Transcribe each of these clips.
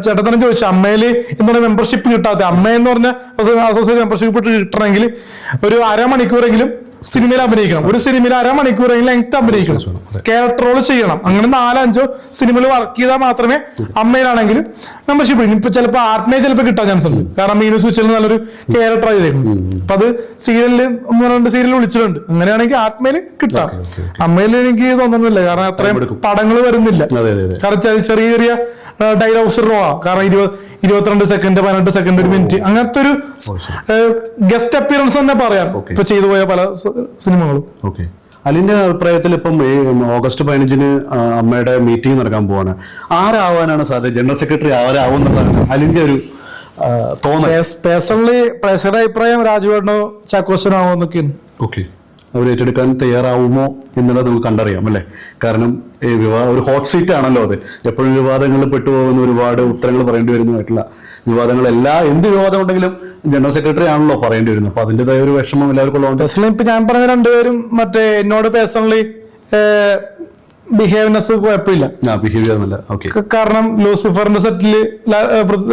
ചേട്ടൻ ചോദിച്ചു ചോദിച്ചു എന്ന് എന്താണ് മെമ്പർഷിപ്പ് കിട്ടാത്ത? അമ്മ എന്ന് പറഞ്ഞ അസോസിയേഷൻ മെമ്പർഷിപ്പ് കിട്ടണമെങ്കിൽ ഒരു അരമണിക്കൂറെങ്കിലും സിനിമയിൽ അഭിനയിക്കണം. ഒരു സിനിമയിൽ അരമണിക്കൂറെങ്കിലും ലെങ്ത് അഭിനയിക്കണം. ക്യാരക്ടർ റോൾ ചെയ്യണം. അങ്ങനെ നാലഞ്ചോ സിനിമയിൽ വർക്ക് ചെയ്താൽ മാത്രമേ അമ്മയിലാണെങ്കിലും മെമ്പർഷിപ്പ് ഇപ്പൊ ചിലപ്പോൾ ആത്മീയ ചിലപ്പോൾ കിട്ടാൻ ചാൻസ് ഉണ്ട്. കാരണം മീനു സ്വിച്ചിൽ നല്ലൊരു ക്യാരക്ടർ ചെയ്തേക്കുന്നു അപ്പൊ അത് സീരിയലിൽ ഒന്ന് രണ്ട് സീരിയൽ വിളിച്ചിട്ടുണ്ട്. അങ്ങനെയാണെങ്കിൽ ആത്മയിൽ കിട്ടാം. അമ്മയിൽ എനിക്ക് തോന്നുന്നില്ല. കാരണം അത്രയും പടങ്ങൾ വരുന്നില്ല. കാരണം ചെറിയ ചെറിയ ഡയലോഗ്സ് റോ കാരണം ഇരുപത് ഇരുപത്തിരണ്ട് സെക്കൻഡ് പതിനെട്ട് സെക്കൻഡ് ഒരു മിനിറ്റ് അങ്ങനത്തെ ഒരു ഗസ്റ്റ് അപ്പിയറൻസ് തന്നെ പറയാം. ഇപ്പൊ ചെയ്തു പോയ പല സിനിമകളും. ഓക്കെ. അലിന്റെ അഭിപ്രായത്തിൽ ഇപ്പം ഈ ഓഗസ്റ്റ് പതിനഞ്ചിന് അമ്മയുടെ മീറ്റിംഗ് നടക്കാൻ പോവാണ്. ആരാവാനാണ് സാധ്യത? ജനറൽ സെക്രട്ടറി ആരാവുന്നതാണ് അലിന്റെ ഒരു തോന്നൽ. പേഴ്സണലി പ്രഷറുടെ അഭിപ്രായം രാജുവേണോ ചാക്കോസനാവോ എന്നൊക്കെയാണ് ഓക്കെ. അവർ ഏറ്റെടുക്കാൻ തയ്യാറാവുമോ എന്നുള്ളത് നമുക്ക് കണ്ടറിയാം അല്ലേ? കാരണം ഈ വിവാഹ ഒരു ഹോട്ട് സീറ്റ് ആണല്ലോ അത്. എപ്പോഴും വിവാദങ്ങളിൽ പെട്ടുപോകുന്ന ഒരുപാട് ഉത്തരങ്ങൾ പറയേണ്ടി വരുന്നതായിട്ടുള്ള വിവാദങ്ങൾ എല്ലാ എന്ത് വിവാദം ഉണ്ടെങ്കിലും ജനറൽ സെക്രട്ടറി ആണല്ലോ പറയേണ്ടി വരുന്നത്. അപ്പൊ അതിന്റെതായ ഒരു വിഷമം എല്ലാവർക്കും ഉള്ളതുകൊണ്ട് ഇപ്പൊ ഞാൻ പറഞ്ഞ രണ്ടുപേരും മറ്റേ എന്നോട് പേഴ്സണലി ബിഹേവിയർനെസ് കുഴപ്പമില്ല. കാരണം ലൂസിഫറിന്റെ സെറ്റിൽ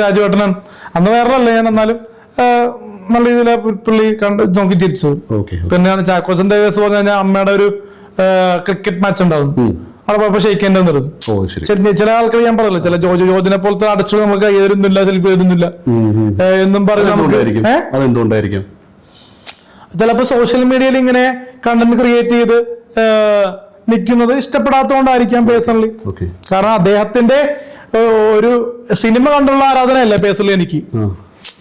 രാജുവേട്ടനാണ്. അന്ന് വേറല്ല ഞാൻ എന്നാലും നല്ല രീതിയിൽ പുള്ളി കണ്ട് നോക്കി തിരിച്ചു പിന്നെയാണ് ചാക്കോച്ചന്റെ കേസ് പറഞ്ഞു കഴിഞ്ഞാൽ അമ്മയുടെ ഒരു ക്രിക്കറ്റ് മാച്ച് ഉണ്ടാവും അവിടെ പോയപ്പോ ഷെയ്ക്കേണ്ടി വന്നിരുന്നു ചില ആൾക്കാർ ഞാൻ പറയല്ലോ ചില ജോജോ ജോജിനെ പോലത്തെ അടച്ചു നമുക്ക് കൈ ചിലപ്പോ സെൽഫി തരുന്നില്ല എന്നും അതെന്തുകൊണ്ടായിരിക്കും? ചിലപ്പോ സോഷ്യൽ മീഡിയയിൽ ഇങ്ങനെ കണ്ടന്റ് ക്രിയേറ്റ് ചെയ്ത് നിൽക്കുന്നത് ഇഷ്ടപ്പെടാത്തതുകൊണ്ടായിരിക്കാം പേഴ്സണലി കാരണം അദ്ദേഹത്തിന്റെ ഒരു സിനിമ കണ്ടുള്ള ആരാധനയല്ല പേഴ്സണലി എനിക്ക്.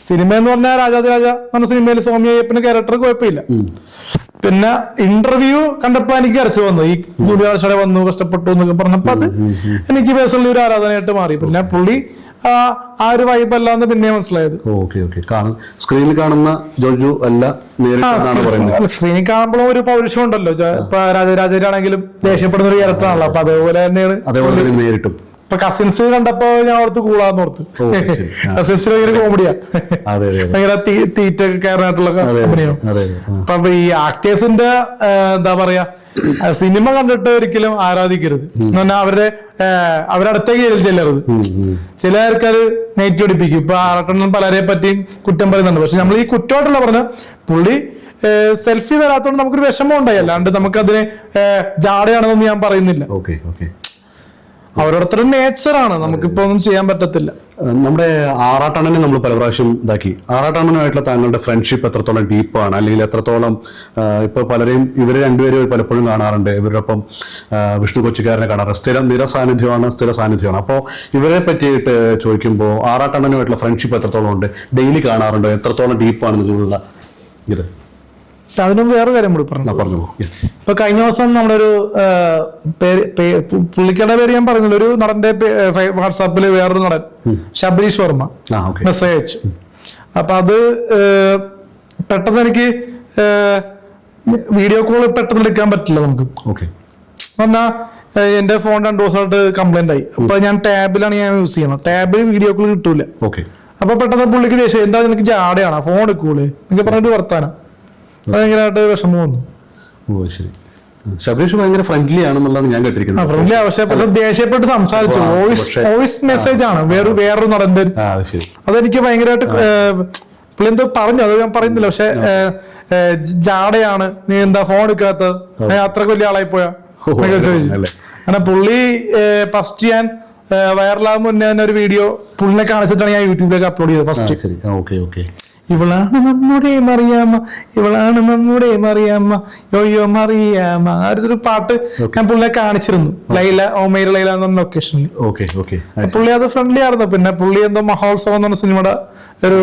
സിനിമ എന്ന് പറഞ്ഞാൽ രാജാതിരാജ എന്ന സിനിമയിൽ സ്വാമി അയ്യപ്പന് ക്യാരക്ടർ കുഴപ്പമില്ല. പിന്നെ ഇന്റർവ്യൂ കണ്ടപ്പോ എനിക്ക് അരച്ചു വന്നു. ഈ ജൂലിയാഴ്ചയുടെ വന്നു കഷ്ടപ്പെട്ടു എന്നൊക്കെ പറഞ്ഞപ്പോ അത് എനിക്ക് പേഴ്സണലി ഒരു ആരാധനയായിട്ട് മാറി. പിന്നെ പുള്ളി ആ, ഒരു വൈബ് അല്ലാന്ന് പിന്നെ മനസ്സിലായത്. ഓക്കെ ഓക്കെ സ്ക്രീനിൽ കാണുന്ന ജോജു അല്ല സ്ക്രീനിൽ കാണുമ്പോഴും ഒരു പൗരുഷം ഉണ്ടല്ലോ ഇപ്പൊ രാജരാജരാണെങ്കിലും ദേഷ്യപ്പെടുന്ന ഒരു ക്യാരക്ടർ ആണല്ലോ. അപ്പൊ അതേപോലെ തന്നെയാണ് അതേപോലെ നേരിട്ടും. ഇപ്പൊ കസിൻസ് കണ്ടപ്പോ ഞാൻ ഓർത്ത് കൂടാന്ന് ഓർത്ത്. കസിൻസ് ഭയങ്കര കോമഡിയാ ഭയങ്കര തീറ്റ കയറാനായിട്ടുള്ള കമ്പനിയാണ്. അപ്പൊ ഈ ആക്ടേഴ്സിന്റെ എന്താ പറയാ സിനിമ കണ്ടിട്ട് ഒരിക്കലും ആരാധിക്കരുത്. എന്ന് പറഞ്ഞാൽ അവരുടെ അവരടുത്തേക്ക് ചെല്ലരുത്. ചില ആൾക്കാർ നെറ്റ് അടിപ്പിക്കും ഇപ്പൊ ആറട്ടെണ്ണം പലരെ പറ്റിയും കുറ്റം പറയുന്നുണ്ട്. പക്ഷെ നമ്മൾ ഈ കുറ്റമായിട്ടുള്ള പറഞ്ഞ പുള്ളി സെൽഫി തരാത്തോണ്ട് നമുക്കൊരു വിഷമം ഉണ്ടായി. അല്ലാണ്ട് നമുക്കതിനെ ജാടയാണെന്നൊന്നും ഞാൻ പറയുന്നില്ല. Okay okay. ഓരോരുത്തരുടെ നേച്ചറാണ് നമുക്കിപ്പോ ഒന്നും ചെയ്യാൻ പറ്റത്തില്ല. നമ്മുടെ ആറാട്ടണ്ണനെ നമ്മൾ പല പ്രാവശ്യം ഇതാക്കി. ആറാട്ടണ്ണനുമായിട്ടുള്ള താങ്കളുടെ ഫ്രണ്ട്ഷിപ്പ് എത്രത്തോളം ഡീപ്പാണ് അല്ലെങ്കിൽ എത്രത്തോളം ഇപ്പൊ പലരെയും ഇവരെ രണ്ടുപേരും പലപ്പോഴും കാണാറുണ്ട്. ഇവരോടൊപ്പം വിഷ്ണു കൊച്ചിക്കാരനെ കാണാറുണ്ട് സ്ഥിര നിര സാന്നിധ്യമാണ് സ്ഥിര സാന്നിധ്യമാണ് അപ്പോൾ ഇവരെ പറ്റിയിട്ട് ചോദിക്കുമ്പോൾ ആറാട്ടണ്ണനുമായിട്ടുള്ള ഫ്രണ്ട്ഷിപ്പ് എത്രത്തോളം ഉണ്ട്? ഡെയിലി കാണാറുണ്ട്? എത്രത്തോളം ഡീപ്പാണ് നിങ്ങളുള്ള ഇത്? അതിനും വേറെ കാര്യം കൂടി പറഞ്ഞു. പറഞ്ഞു. ഇപ്പൊ കഴിഞ്ഞ ദിവസം നമ്മുടെ ഒരു പേര് പേ- പു- പുള്ളിക്കാരുടെ പേര് ഞാൻ പറഞ്ഞില്ല ഒരു നടന്റെ വാട്സാപ്പിൽ വേറൊരു നടൻ ശബരീഷ് വർമ്മ മെസ്സേജ് അയച്ചു. അപ്പൊ അത് പെട്ടെന്ന് എനിക്ക് വീഡിയോ കോൾ പെട്ടെന്ന് എടുക്കാൻ പറ്റില്ല നമുക്ക്. ഓക്കെ. പറഞ്ഞാൽ എന്റെ ഫോൺ രണ്ടു ദിവസമായിട്ട് കംപ്ലൈന്റ് ആയി. അപ്പൊ ഞാൻ ടാബിലാണ് ഞാൻ യൂസ് ചെയ്യണം ടാബിൽ വീഡിയോ കോൾ കിട്ടൂല. ഓക്കെ. അപ്പൊ പെട്ടെന്ന് പുള്ളിക്ക് ദേഷ്യം എന്താ നിനക്ക് ജാടയാണ്? ഫോൺ എടുക്കൂലേ? നിങ്ങൾ പറഞ്ഞിട്ട് വർത്താനം. ഭയങ്കരമായിട്ട് വിഷമം വന്നു ഓ ശരി. ശബരീഷ് ഭയങ്കര ഫ്രണ്ട്ലി ആണെന്നുള്ളതാണ് ഞാൻ കേട്ടിരിക്കുന്നത്. ഫ്രണ്ട്ലി ആവശ്യപ്പെട്ട് ദേഷ്യപ്പെട്ട് സംസാരിച്ചു. വോയിസ് വോയിസ് മെസ്സേജ് ആണ്. വേറെ വേറൊരു നടന്റെ അതെനിക്ക് ഭയങ്കരമായിട്ട് പുള്ളി എന്തോ പറഞ്ഞു. അത് ഞാൻ പറയുന്നില്ല. പക്ഷെ ജാടയാണ് നീ എന്താ ഫോൺ എടുക്കാത്ത ഞാൻ അത്രയ്ക്ക് വലിയ ആളായി പോയാ? ചോദിച്ചു. അങ്ങനെ പുള്ളി ഫസ്റ്റ് ഞാൻ വൈറലാകുമ്പോൾ മുന്നേ തന്നെ ഒരു വീഡിയോ പുള്ളിനെ കാണിച്ചിട്ടാണ് ഞാൻ യൂട്യൂബിലേക്ക് അപ്ലോഡ് ചെയ്തത് ഫസ്റ്റ് ഓക്കെ ഓക്കെ ഇവളാണ് നമ്മുടെ മറിയാമ്മ ഇവളാണ് നമ്മുടെ മറിയാമ്മ യോയോ മറിയാമ്മ. ആ ഒരു പാട്ട് ഞാൻ പുള്ളിയെ കാണിച്ചിരുന്നു. ലൈല ഓമൈര ലൈല എന്ന ലൊക്കേഷനിൽ ഓക്കെ ഓക്കെ പുള്ളി അത് ഫ്രണ്ട്ലി ആയിരുന്നു. പിന്നെ പുള്ളി എന്തോ മഹോത്സവം എന്ന് പറഞ്ഞ സിനിമയുടെ ഒരു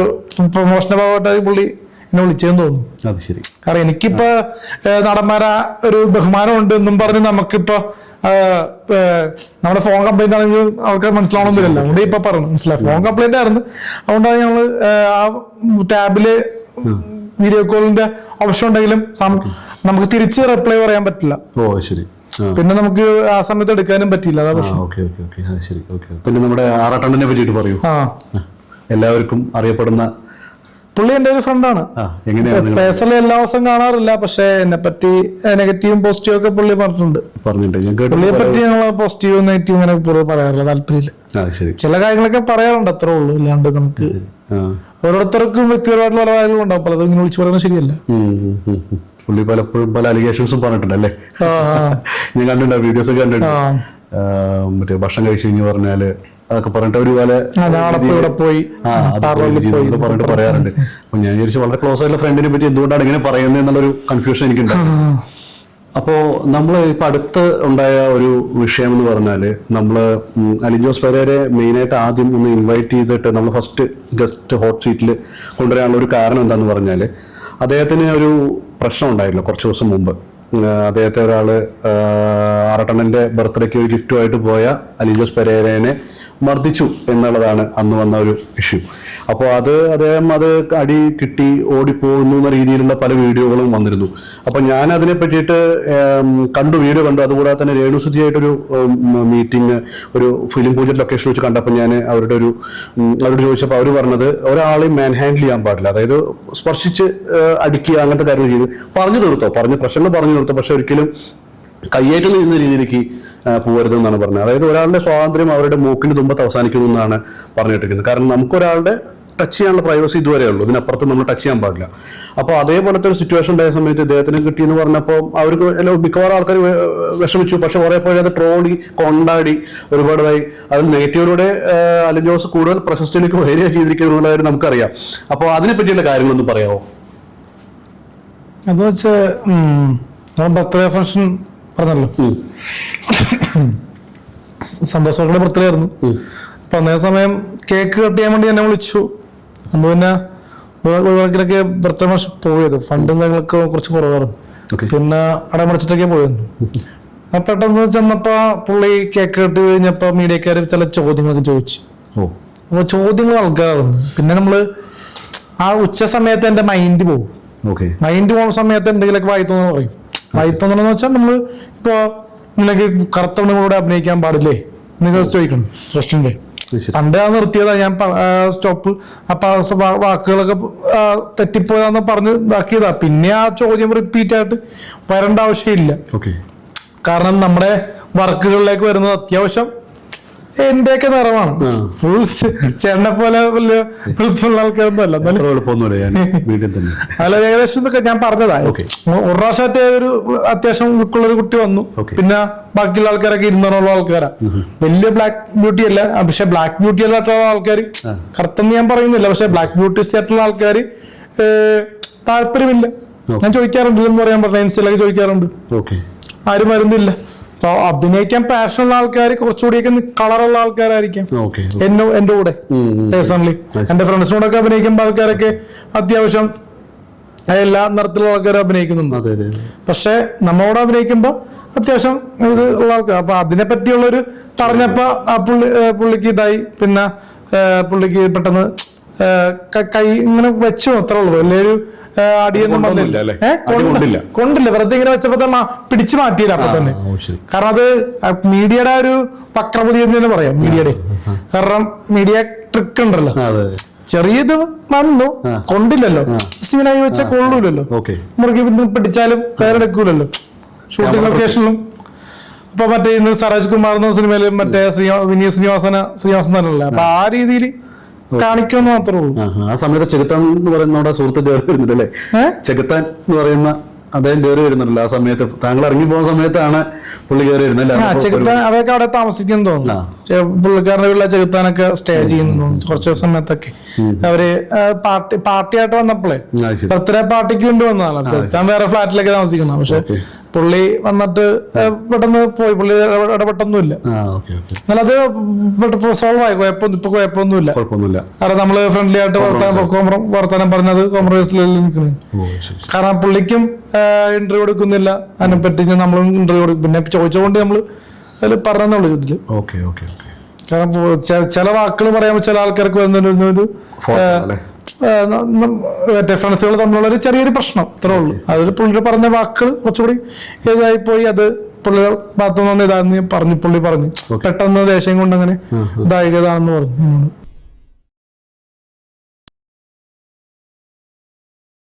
പ്രൊമോഷന്റെ ഭാഗമായിട്ട് പുള്ളി എന്നെ വിളിച്ചതെന്ന് തോന്നുന്നു. അത് ശരി. കാരണം എനിക്കിപ്പോ നടന്മാര ഒരു ബഹുമാനം ഉണ്ട് എന്നും പറഞ്ഞ് നമുക്കിപ്പോ നമ്മുടെ ഫോൺ കംപ്ലൈന്റ് ആണെങ്കിൽ ആൾക്കാർ മനസ്സിലാവണമെന്നില്ല അതുകൊണ്ട് ഇപ്പൊ പറഞ്ഞു. മനസ്സിലായി. ഫോൺ കംപ്ലൈന്റ് ആയിരുന്നു. അതുകൊണ്ടാണ് ഞങ്ങൾ ആ ടാബിൽ വീഡിയോ കോളിന്റെ ഓപ്ഷൻ ഉണ്ടെങ്കിലും നമുക്ക് തിരിച്ച് റിപ്ലൈ പറയാൻ പറ്റില്ല. ഓ ശരി. പിന്നെ നമുക്ക് ആ സമയത്ത് എടുക്കാനും പറ്റില്ല അതാ പ്രശ്നം. പിന്നെ നമ്മുടെ ആറാട്ടണ്ണനെ പറ്റിയിട്ട് പറയൂ. എല്ലാവർക്കും അറിയപ്പെടുന്ന പുള്ളി എന്റെ ഒരു ഫ്രണ്ടാണ് പേഴ്സണലി എല്ലാ ദിവസവും കാണാറില്ല പക്ഷെ എന്നെ പറ്റി നെഗറ്റീവും പോസിറ്റീവും ഒക്കെ പുള്ളി പറഞ്ഞിട്ടുണ്ട്. പറഞ്ഞിട്ടുണ്ട്. പുള്ളിയെ പറ്റി ഞങ്ങൾ പോസിറ്റീവും നെഗറ്റീവും അങ്ങനെ പുള്ളി പറയാറില്ല താല്പര്യമില്ല. ചില കാര്യങ്ങളൊക്കെ പറയാറുണ്ട് അത്രേ ഉള്ളൂ. ഇല്ലാണ്ട് നമുക്ക് ഓരോരുത്തർക്കും വ്യക്തിപരമായിട്ടുള്ള പല കാര്യങ്ങളും ഉണ്ടാവും. പലതും ഇങ്ങനെ വിളിച്ചു പറയുന്നത് ശരിയല്ല. പുള്ളി പലപ്പോഴും പല അലിഗേഷൻസും പറഞ്ഞിട്ടുണ്ടല്ലേ? ആ, ആ. ഞാൻ കണ്ടിട്ടുണ്ട് വീഡിയോസ് ഒക്കെ കണ്ടിട്ടുണ്ട്. ആ. ആ, മറ്റേ ഭക്ഷണം കഴിച്ചു കഴിഞ്ഞ് പറഞ്ഞാൽ അതൊക്കെ പറഞ്ഞിട്ട് ഒരു പല ആ, നാളെ പോയി. പറഞ്ഞിട്ട് പറയാറുണ്ട്. അപ്പൊ ഞാൻ വിചാരിച്ചു വളരെ ക്ലോസ് ആയിട്ടുള്ള ഫ്രണ്ടിനെ പറ്റി എന്തുകൊണ്ടാണ് ഇങ്ങനെ പറയുന്നത് എന്നുള്ളൊരു കൺഫ്യൂഷൻ എനിക്കുണ്ട്. അപ്പോ നമ്മൾ ഇപ്പൊ അടുത്ത് ഉണ്ടായ ഒരു വിഷയം എന്ന് പറഞ്ഞാൽ നമ്മൾ അലിജോസ് മെയിൻ ആയിട്ട് ആദ്യം ഒന്ന് ഇൻവൈറ്റ് ചെയ്തിട്ട് നമ്മൾ ഫസ്റ്റ് ഗസ്റ്റ് ഹോട്ട് സീറ്റിൽ കൊണ്ടുവരാനുള്ള ഒരു കാരണം എന്താന്ന് പറഞ്ഞാൽ അദ്ദേഹത്തിന് ഒരു പ്രശ്നം ഉണ്ടായില്ല കുറച്ച് ദിവസം മുമ്പ്. അദ്ദേഹത്തെ ഒരാൾ ആറട്ടണ്ണന്റെ ബർത്ത്ഡേക്ക് ഒരു ഗിഫ്റ്റുമായിട്ട് പോയ അലിജോസ് പെരേരനെ മർദ്ദിച്ചു എന്നുള്ളതാണ് അന്ന് വന്ന ഒരു ഇഷ്യൂ അപ്പോൾ അത് അദ്ദേഹം അത് അടി കിട്ടി ഓടിപ്പോകുന്നു എന്ന രീതിയിലുള്ള പല വീഡിയോകളും വന്നിരുന്നു. അപ്പോൾ ഞാൻ അതിനെ പറ്റിയിട്ട് കണ്ടു വീഡിയോ കണ്ടു. അതുകൂടാതെ തന്നെ രേണുസുജിയായിട്ടൊരു മീറ്റിംഗ് ഒരു ഫിലിം പൂജ ലൊക്കേഷൻ വെച്ച് കണ്ടപ്പോൾ ഞാൻ അവരുടെ ഒരു അവരോട് ചോദിച്ചപ്പോൾ അവർ പറഞ്ഞത് ഒരാളെ മാൻ ഹാൻഡിൽ ചെയ്യാൻ പാടില്ല. അതായത് സ്പർശിച്ച് അടിക്കുക അങ്ങനത്തെ കാര്യങ്ങൾ ചെയ്ത്. പറഞ്ഞു തീർത്തോ? പറഞ്ഞ് പ്രശ്നങ്ങൾ പറഞ്ഞു തീർത്തോ? പക്ഷെ ഒരിക്കലും കയ്യേറ്റം ചെയ്യുന്ന രീതിയിലേക്ക് പോകരുതെന്നാണ് പറഞ്ഞത്. അതായത് ഒരാളുടെ സ്വാതന്ത്ര്യം അവരുടെ മൂക്കിന് തുമ്പത്ത് അവസാനിക്കുന്നു എന്നാണ് പറഞ്ഞിട്ടിരിക്കുന്നത്. കാരണം നമുക്കൊരാളുടെ ടച്ച് ചെയ്യാനുള്ള പ്രൈവസി ഇതുവരെ ഉള്ളൂ. ഇതിനപ്പുറത്ത് നമ്മൾ ടച്ച് ചെയ്യാൻ പാടില്ല. അപ്പോൾ അതേപോലത്തെ ഒരു സിറ്റുവേഷൻ ഉണ്ടായ സമയത്ത് ഇദ്ദേഹത്തിന് കിട്ടിയെന്ന് പറഞ്ഞപ്പോൾ അവർക്ക് എല്ലാം മിക്കവാറും ആൾക്കാർ വിഷമിച്ചു. പക്ഷെ കുറെ പോയി അത് ട്രോളി കൊണ്ടാടി ഒരുപാടായി അതിൽ നെഗറ്റീവിലൂടെ അലൻ ജോസ് കൂടുതൽ പ്രശസ്തിയിലേക്ക് വരിക ചെയ്തിരിക്കുന്നു എന്നുള്ള നമുക്കറിയാം. അപ്പോൾ അതിനെ പറ്റിയുള്ള കാര്യങ്ങളൊന്നും പറയാമോ? അത് വെച്ച് ബർത്ത്ഡേ ഫംഗ്ഷൻ പറഞ്ഞല്ലോ. സന്തോഷങ്ങളുടെ ബർത്ത്ഡേ അപ്പൊ അന്നേ സമയം കേക്ക് കട്ട് ചെയ്യാൻ വേണ്ടി എന്നെ വിളിച്ചു. അന്ന് പിന്നെ ഒഴിവാക്കിലൊക്കെ ബർത്ത്ഡേ ഫംഗ്ഷൻ പോയത്. ഫണ്ടും കാര്യങ്ങളൊക്കെ കുറച്ച് കുറവായിരുന്നു പിന്നെ അടമടച്ചിട്ടൊക്കെ പോയിരുന്നു. അപ്പൊ പെട്ടെന്ന് ചെന്നപ്പോ പുള്ളി കേക്ക് കട്ട് കഴിഞ്ഞപ്പോ മീഡിയക്കാർ ചില ചോദ്യങ്ങളൊക്കെ ചോദിച്ചു. അപ്പൊ ചോദ്യങ്ങൾ ആൾക്കാരായിരുന്നു പിന്നെ നമ്മൾ ആ ഉച്ച സമയത്ത് എന്റെ മൈൻഡ് പോകും മൈൻഡ് പോകുന്ന സമയത്ത് എന്തെങ്കിലുമൊക്കെ വായി തോന്നുന്നു പറയും. വായി എന്ന് വെച്ചാൽ നമ്മൾ ഇപ്പോ നിനക്ക് കറുത്തവണങ്ങളോട് അഭിനയിക്കാൻ പാടില്ലേ? നിങ്ങൾ ചോദിക്കണം ക്വസ്റ്റിന്റെ ശരി. പണ്ട് ആ നിർത്തിയതാ ഞാൻ സ്റ്റോപ്പ്. അപ്പൊ വാക്കുകളൊക്കെ തെറ്റിപ്പോയെന്ന് പറഞ്ഞ് ഇതാക്കിയതാ. പിന്നെ ആ ചോദ്യം റിപ്പീറ്റ് ആയിട്ട് വരേണ്ട ആവശ്യമില്ല. ഓക്കെ കാരണം നമ്മുടെ വർക്കുകളിലേക്ക് വരുന്നത് അത്യാവശ്യം എന്റെയൊക്കെ നിറമാണ് ഫുൾ ചേട്ടനെ പോലെ വലിയ എളുപ്പമുള്ള ആൾക്കാരൊന്നും അല്ല ഏകദേശം ഞാൻ പറഞ്ഞതാ. ഒരു പ്രാവശ്യമായിട്ട് ഒരു അത്യാവശ്യം ലുക്കുള്ള ഒരു കുട്ടി വന്നു. പിന്നെ ബാക്കിയുള്ള ആൾക്കാരൊക്കെ ഇരുന്നൂറുള്ള ആൾക്കാരാ. വലിയ ബ്ലാക്ക് ബ്യൂട്ടി അല്ല. പക്ഷെ ബ്ലാക്ക് ബ്യൂട്ടി അല്ലാത്ത ആൾക്കാർ കറുത്തെന്ന് ഞാൻ പറയുന്നില്ല. പക്ഷെ ബ്ലാക്ക് ബ്യൂട്ടിസ്റ്റ് ആയിട്ടുള്ള ആൾക്കാർ താല്പര്യമില്ല. ഞാൻ ചോദിക്കാറുണ്ട് എന്ന് പറയാൻ പറഞ്ഞ ഇൻസ്റ്റയിലൊക്കെ ചോദിക്കാറുണ്ട്. ആരും വരുന്നില്ല. അപ്പൊ അഭിനയിക്കാൻ പാഷൻ ഉള്ള ആൾക്കാർ കുറച്ചുകൂടിയൊക്കെ കളറുള്ള ആൾക്കാരായിരിക്കാം. എന്നെ എന്റെ കൂടെ. പേഴ്സണലി. എന്റെ ഫ്രണ്ട്സിനോടൊക്കെ അഭിനയിക്കുമ്പോൾ ആൾക്കാരൊക്കെ അത്യാവശ്യം എല്ലാ നിറത്തിലുള്ള ആൾക്കാർ അഭിനയിക്കുന്നുണ്ട്. പക്ഷെ നമ്മളോട് അഭിനയിക്കുമ്പോൾ അത്യാവശ്യം ഇത് ഉള്ള ആൾക്കാർ അപ്പൊ അതിനെ പറ്റിയുള്ളൊരു പറഞ്ഞപ്പോ ആ പുള്ളി പുള്ളിക്ക് ഇതായി. പിന്നെ പുള്ളിക്ക് പെട്ടെന്ന് ക- ഇങ്ങനെ വെച്ചു അത്രേ ഉള്ളൂ. വലിയൊരു ഒരു അടിയൊന്നും വന്നില്ല. കൊണ്ടില്ല. കൊണ്ടില്ല. വെറുതെ ഇങ്ങനെ വെച്ചപ്പോ തന്നെ പിടിച്ചു മാറ്റിയില്ല അപ്പൊ തന്നെ. കാരണം അത് മീഡിയയുടെ ഒരു വക്രപതി എന്ന് തന്നെ പറയാം മീഡിയയുടെ. കാരണം മീഡിയ ട്രിക്ക് ഉണ്ടല്ലോ. ചെറിയത് വന്നു. കൊണ്ടില്ലല്ലോ. സീനായി വെച്ചാൽ കൊള്ളൂലല്ലോ. മുറുകി പിടിച്ചാലും പേരെടുക്കൂലല്ലോ. ഷൂട്ടിംഗ് ലൊക്കേഷനിലും അപ്പൊ മറ്റേ ഇന്ന് സരാജ് കുമാർ എന്ന സിനിമയിലും മറ്റേ ശ്രീ വിനീത് ശ്രീനിവാസന ശ്രീനിവാസൻ തന്നെയല്ലേ? അപ്പൊ ആ രീതിയിൽ കാണിക്കുമെന്ന് മാത്രമേ ഉള്ളൂ. ആ സമയത്ത് ചെകുത്താൻ എന്ന് പറയുന്ന നമ്മുടെ സുഹൃത്ത് കയറി വരുന്നുണ്ട് ചെകുത്താൻ എന്ന് പറയുന്ന അദ്ദേഹം കയറി വരുന്നുണ്ടല്ലോ ആ സമയത്ത്. താങ്കൾ ഇറങ്ങി പോകുന്ന സമയത്താണ് പുള്ളി കയറി വരുന്നത് ചെകുത്താൻ അതൊക്കെ അവിടെ താമസിക്കുന്നു തോന്നുന്നു. പുള്ളിക്കാരുടെ വീട്ടിലെ ചെകുത്താനൊക്കെ സ്റ്റേ ചെയ്യുന്നു കുറച്ച് സമയത്തൊക്കെ. അവർ പാർട്ടി പാർട്ടിയായിട്ട് വന്നപ്പോഴേ ബർത്ത്ഡേ പാർട്ടിക്ക് വേണ്ടി വന്നതാണ്. ചെകുത്താൻ വേറെ ഫ്ലാറ്റിലൊക്കെ താമസിക്കുന്നത് പക്ഷെ പുള്ളി വന്നിട്ട് പെട്ടെന്ന് പോയി. പുള്ളി ഇട- ഇടപെട്ടൊന്നുമില്ല. ഓക്കെ എന്നാലത് സോൾവ് ആയി. കുഴപ്പം ഇപ്പൊ കുഴപ്പമൊന്നുമില്ല. കുഴപ്പമൊന്നുമില്ല. കാരണം നമ്മൾ ഫ്രണ്ട്ലി ആയിട്ട് വർത്താനം പറഞ്ഞത് കോംപ്രമൈസിലല്ലേ ശരി. കാരണം പുള്ളിക്കും ഇന്റർവ്യൂ കൊടുക്കുന്നില്ല. അതിനെ പറ്റി നമ്മളും ഇന്റർവ്യൂ കൊടുക്കും പിന്നെ ചോദിച്ചുകൊണ്ട് നമ്മൾ അതിൽ പറഞ്ഞെന്നുള്ളൂ ഇതിൽ. Okay okay okay. കാരണം ചില വാക്കുകൾ പറയുമ്പോൾ ചില ആൾക്കാർക്ക് വരുന്ന മറ്റേ ഫ്രണ്ട്സുകൾ തമ്മിലുള്ള ഒരു ചെറിയൊരു പ്രശ്നം ഇത്രേ ഉള്ളൂ. അതിൽ പുള്ളി പറഞ്ഞ വാക്കുകൾ കുറച്ചുകൂടി ഇതായി പോയി അത് പുള്ളിയുടെ ഭാഗത്തുനിന്ന് ഇതാന്ന് പറഞ്ഞു പുള്ളി പറഞ്ഞു. പെട്ടെന്ന് ദേഷ്യം കൊണ്ട് അങ്ങനെ ഇതായതാണെന്ന് പറഞ്ഞു.